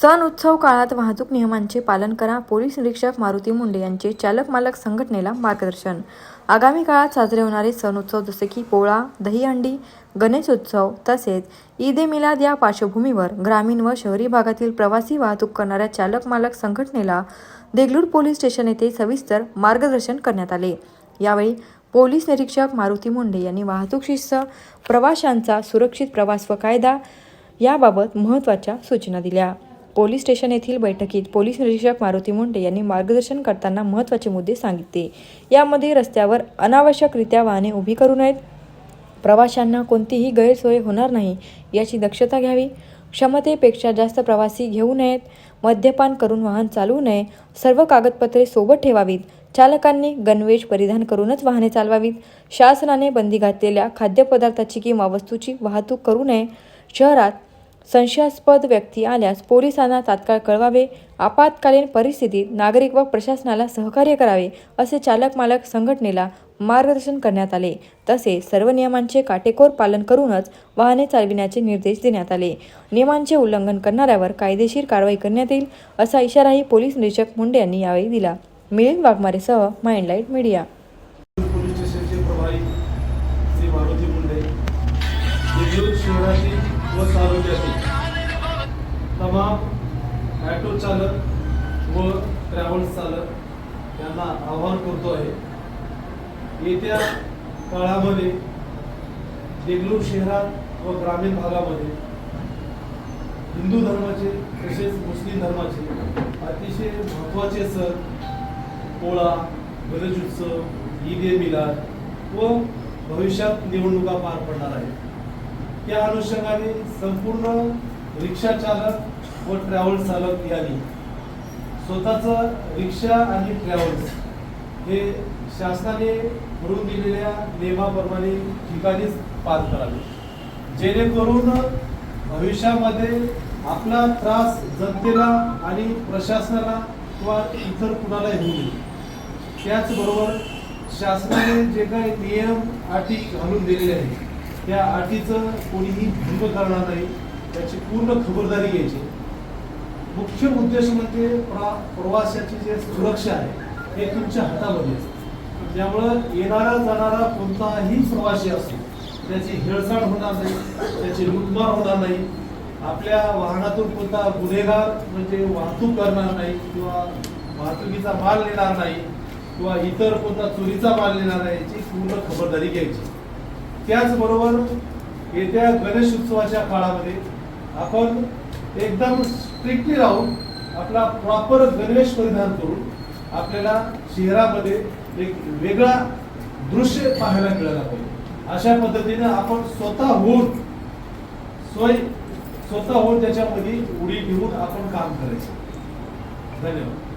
सण उत्सव काळात वाहतूक नियमांचे पालन करा. पोलीस निरीक्षक मारुती मुंडे यांचे चालक मालक संघटनेला मार्गदर्शन. आगामी काळात साजरे होणारे सण उत्सव जसे की पोळा दहीहंडी गणेश उत्सव तसेच ईद ए मिलाद या पार्श्वभूमीवर ग्रामीण व शहरी भागातील प्रवासी वाहतूक करणाऱ्या चालक मालक संघटनेला देगलूर पोलीस स्टेशन येथे सविस्तर मार्गदर्शन करण्यात आले. यावेळी पोलीस निरीक्षक मारुती मुंडे यांनी वाहतूक शिस्त प्रवाशांचा सुरक्षित प्रवास व कायदा याबाबत महत्त्वाच्या सूचना दिल्या. पोलीस स्टेशन येथील बैठकीत पोलीस निरीक्षक मारुती मुंडे यांनी मार्गदर्शन करताना महत्त्वाचे मुद्दे सांगितले. यामध्ये रस्त्यावर अनावश्यकरित्या वाहने उभी करू नयेत. प्रवाशांना कोणतीही गैरसोय होणार नाही याची दक्षता घ्यावी. क्षमतेपेक्षा जास्त प्रवासी घेऊ नयेत. मद्यपान करून वाहन चालवू नये. सर्व कागदपत्रे सोबत ठेवावीत. चालकांनी गणवेश परिधान करूनच वाहने चालवावीत. शासनाने बंदी घातलेल्या खाद्यपदार्थाची किंवा वस्तूची वाहतूक करू नये. शहरात संशयास्पद व्यक्ती आल्यास पोलिसांना तात्काळ कळवावे आपत्कालीन परिस्थितीत नागरिक व प्रशासनाला सहकार्य करावे असे चालक मालक संघटनेला मार्गदर्शन करण्यात आले. तसे सर्व नियमांचे काटेकोर पालन करूनच वाहने चालविण्याचे निर्देश देण्यात आले. नियमांचे उल्लंघन करणाऱ्यावर कायदेशीर कारवाई करण्यात येईल असा इशाराही पोलीस निरीक्षक मुंडे यांनी यावेळी दिला. मिलिंद वाघमारेसह माइंडलाईट मीडिया. पोलीस स्टेशनचे प्रभारी श्री मारुती मुंडे. शहरातील व तालुक्यातील तमाम ॲटो चालक व ट्रॅव्हल्स चालक यांना आवाहन करतो आहे. येत्या काळामध्ये देगलूर शहरात व ग्रामीण भागामध्ये हिंदू धर्माचे तसेच मुस्लिम धर्माचे अतिशय महत्त्वाचे सण पोळा गणेश उत्सव ईद ए मिलाद व भविष्यात निवडणुका पार पडणार आहेत. त्या अनुषंगाने संपूर्ण रिक्षा चालक व ट्रॅव्हल्स चालक यांनी स्वतःचं रिक्षा आणि ट्रॅव्हल्स हे शासनाने म्हणून दिलेल्या नियमाप्रमाणे ठिकाणीच पार करावे. जेणेकरून भविष्यामध्ये आपला त्रास जनतेला आणि प्रशासनाला किंवा इतर कुणाला होऊ नये. त्याचबरोबर शासनाने जे काही नियम अटी घालून दिलेले आहेत त्या अटीचं कोणीही भंग करणार नाही त्याची पूर्ण खबरदारी घ्यायची. मुख्य उद्देश म्हणजे प्रा प्रवाशाची जे सुरक्षा आहे हे तुमच्या हातामध्ये त्यामुळं येणारा जाणारा कोणताही प्रवासी असतो त्याची हेळसांड होणार नाही त्याची लुटमार होणार नाही आपल्या वाहनातून कोणता गुन्हेगार म्हणजे वाहतूक करणार नाही किंवा वाहतुकीचा माल नेणार नाही किंवा इतर कोणता चोरीचा माल नेणार नाही याची पूर्ण खबरदारी घ्यायची. त्याचबरोबर येत्या गणेश उत्सवाच्या काळामध्ये आपण एकदम स्ट्रिक्टली राहून आपला प्रॉपर गणवेश परिधान करून आपल्याला शहरामध्ये एक वेगळा दृश्य पाहायला मिळाला पाहिजे. अशा पद्धतीनं आपण स्वतः होऊन स्वय स्वतः होऊन त्याच्यामध्ये उडी घेऊन आपण काम करायचं. धन्यवाद.